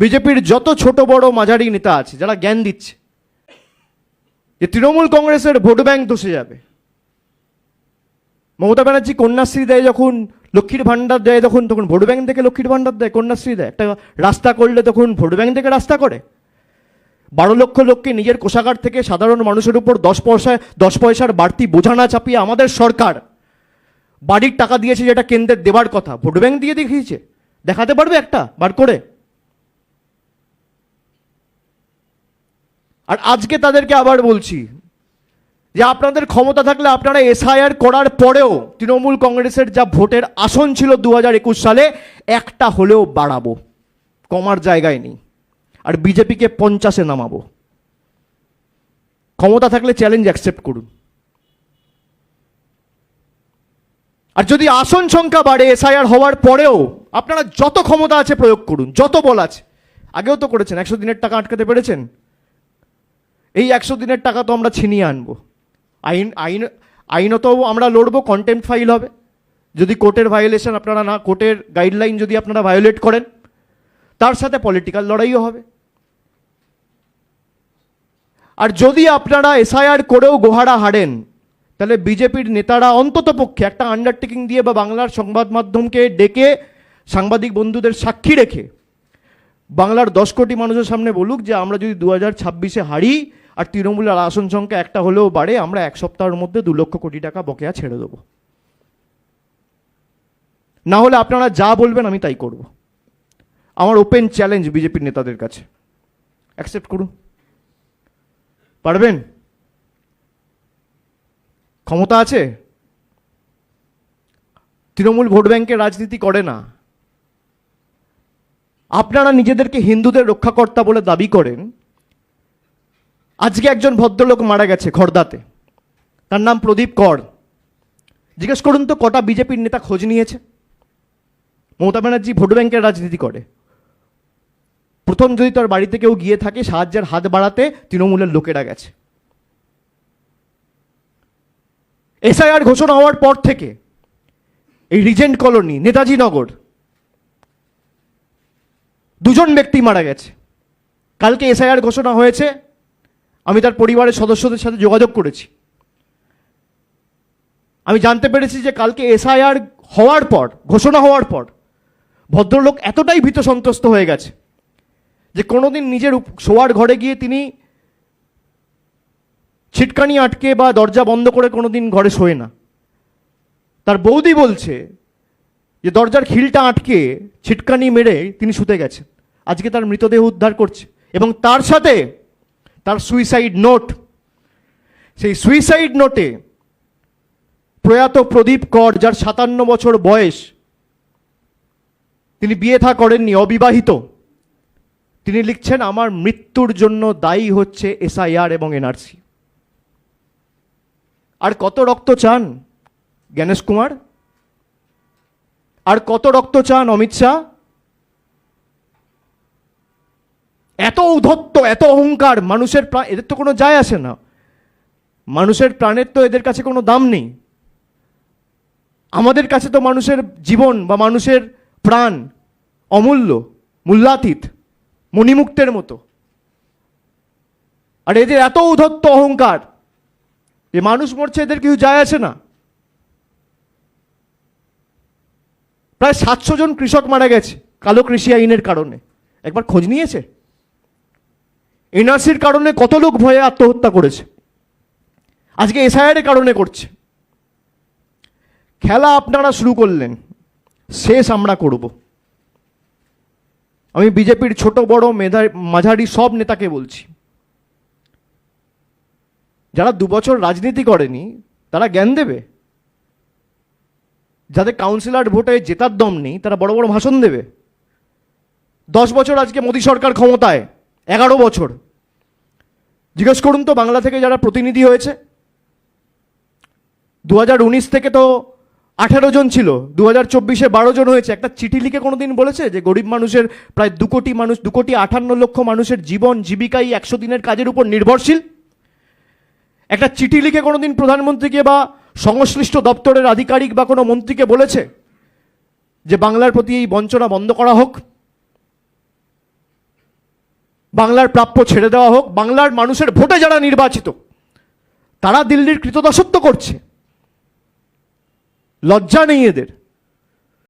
বিজেপির যত ছোট বড় মাঝারি নেতা আছে, যারা জ্ঞান দিচ্ছে, যে তৃণমূল কংগ্রেসের ভোট ব্যাংক ধসে যাবে। মমতা ব্যানার্জি কন্যাশ্রী দেয় যখন লক্ষ্মীর ভাণ্ডার দেয়, তখন তখন ভোট ব্যাংক থেকে লক্ষ্মীর ভাণ্ডার দেয় কন্যাশ্রী দেয়। একটা রাস্তা করলে তখন ভোট ব্যাংক থেকে রাস্তা করে। বারো লক্ষ লোককে নিজের কোষাগার থেকে সাধারণ মানুষের উপর দশ পয়সায় দশ পয়সার বাড়তি বোঝা না চাপিয়ে আমাদের সরকার বাড়ির টাকা দিয়েছে যেটা কেন্দ্রের দেবার কথা। ভোট ব্যাংক দিয়ে দেখিয়েছে। দেখাতে পারবে একটা? বার করে। আর আজকে তাদেরকে আবার বলছি যে আপনাদের ক্ষমতা থাকলে আপনারা এসআইআর করার পরেও তৃণমূল কংগ্রেসের যা ভোটের আসন ছিল দু হাজার একুশ সালে, একটা হলেও বাড়াবো। কমার জায়গায় নেই। আর বিজেপিকে পঞ্চাশে নামাবো। ক্ষমতা থাকলে চ্যালেঞ্জ অ্যাকসেপ্ট করুন। আর যদি আসন সংখ্যা বাড়ে, এসআইআর হওয়ার পরেও আপনারা যত ক্ষমতা আছে প্রয়োগ করুন, যত বল আছে। আগেও তো করেছেন, একশো দিনের টাকা আটকাতে পেরেছেন? এই একশো দিনের টাকা তো আমরা ছিনিয়ে আনব। আইন আইন আইনত আমরা লড়বো কন্টেম্প ফাইল হবে। যদি কোর্টের ভায়োলেশন আপনারা না, কোর্টের গাইডলাইন যদি আপনারা ভায়োলেট করেন, তার সাথে পলিটিক্যাল লড়াইও হবে। আর যদি আপনারা এসআইআর করেও গোহারা হারেন, তাহলে বিজেপির নেতারা অন্তত পক্ষে একটা আন্ডারটেকিং দিয়ে বা বাংলার সংবাদ মাধ্যমকে ডেকে সাংবাদিক বন্ধুদের সাক্ষী রেখে বাংলার দশ কোটি মানুষের সামনে বলুক যে আমরা যদি দু হাজার ছাব্বিশে হারি আর তৃণমূলের আসন সংখ্যা একটা হলেও বাড়ে, আমরা এক সপ্তাহের মধ্যে দু লক্ষ কোটি টাকা বকেয়া ছেড়ে দেবো। না হলে আপনারা যা বলবেন আমি তাই করব। আমার ওপেন চ্যালেঞ্জ বিজেপির নেতাদের কাছে। অ্যাকসেপ্ট করুন। পারবেন? ক্ষমতা আছে? তৃণমূল ভোট ব্যাংকের রাজনীতি করে না। আপনারা নিজেদেরকে হিন্দুদের রক্ষাকর্তা বলে দাবি করেন। আজকে একজন ভদ্রলোক মারা গেছে খর্দাতে। তার নাম প্রদীপ কর। জিজ্ঞেস করুন তো, কটা বিজেপির নেতা খোঁজ নিয়েছে? মমতা ব্যানার্জি ভোট ব্যাংকের রাজনীতি করে। প্রথম যদি তার বাড়িতে কেউ গিয়ে থাকে, সাহায্যের হাত বাড়াতে তৃণমূলের লোকেরা গেছে। এসআইআর ঘোষণা হওয়ার পর থেকে এই রিজেন্ট কলোনি, নেতাজি নগর দুজন ব্যক্তি মারা গেছে। কালকে এসআইআর ঘোষণা হয়েছে। আমি তার পরিবারের সদস্যদের সাথে যোগাযোগ করেছি। আমি জানতে পেরেছি যে কালকে এসআইআর হওয়ার পর, ঘোষণা হওয়ার পর, ভদ্রলোক এতটাই ভীত সন্ত্রস্ত হয়ে গেছে যে কোনোদিন নিজের শোয়ার ঘরে গিয়ে তিনি ছিটকানি আটকে বা দরজা বন্ধ করে কোনোদিন ঘরে শোয় না। তার বৌদি বলছে যে দরজার খিলটা আটকে ছিটকানি মেরে তিনি শুতে গেছেন। আজকে তার মৃতদেহ উদ্ধার করছে এবং তার সাথে তার সুইসাইড নোট সেই সুইসাইড নোটে প্রয়াত প্রদীপ কর, যার সাতান্ন বছর বয়স, তিনি বিয়ে থা করেননি, অবিবাহিত। তিনি লিখছেন, আমার মৃত্যুর জন্য দায়ী হচ্ছে এসআইআর এবং এনআরসি। আর কত রক্ত চান জ্ঞানেশ কুমার? আর কত রক্ত চান, অমিত শাহ? এত ঔদ্ধত্য, এত অহংকার, মানুষের প্রাণ এদের তো কোনো যায় আসে না। মানুষের প্রাণের তো এদের কাছে কোনো দাম নেই। আমাদের কাছে তো মানুষের জীবন বা মানুষের প্রাণ অমূল্য, মূল্যাতীত, মণিমুক্তের মতো। আর এদের এত উদ্ধত্ত অহংকার যে মানুষ মরছে, এদের কিছু যায় আসে না। প্রায় সাতশো জন কৃষক মারা গেছে কালো কৃষি আইনের কারণে। একবার খোঁজ নিয়েছে? এনআরসির কারণে কত লোক ভয়ে আত্মহত্যা করেছে? আজকে এসআইআর কারণে করছে। খেলা আপনারা শুরু করলেন, শেষ আমরা করব। আমি বিজেপির ছোট, বড় মেধা মাঝারি সব নেতাকে বলছি। যারা দুবছর রাজনীতি করেনি, তারা জ্ঞান দেবে? যাদের কাউন্সিলর ভোটে জেতার দম নেই, তারা বড় বড় ভাষণ দেবে। দশ বছর আজকে মোদী সরকার ক্ষমতায়, এগারো বছর। জিজ্ঞেস করুন তো, বাংলা থেকে যারা প্রতিনিধি হয়েছে। দু হাজার উনিশ থেকে তো আঠেরো জন ছিল দু হাজার চব্বিশে বারো জন হয়েছে। একটা চিঠি লিখে কোনোদিন বলেছে যে গরিব মানুষের প্রায় দু কোটি মানুষ, দু কোটি আঠান্ন লক্ষ মানুষের জীবন জীবিকাই একশো দিনের কাজের উপর নির্ভরশীল? একটা চিঠি লিখে কোনোদিন প্রধানমন্ত্রীকে বা সংশ্লিষ্ট দপ্তরের আধিকারিক বা কোনো মন্ত্রীকে বলেছে যে বাংলার প্রতি এই বঞ্চনা বন্ধ করা হোক, বাংলার প্রাপ্য ছেড়ে দেওয়া হোক, বাংলার মানুষের ভোটে যারা নির্বাচিত, তারা দিল্লির কৃতদাসত্ব করছে। লজ্জা নেই এদের।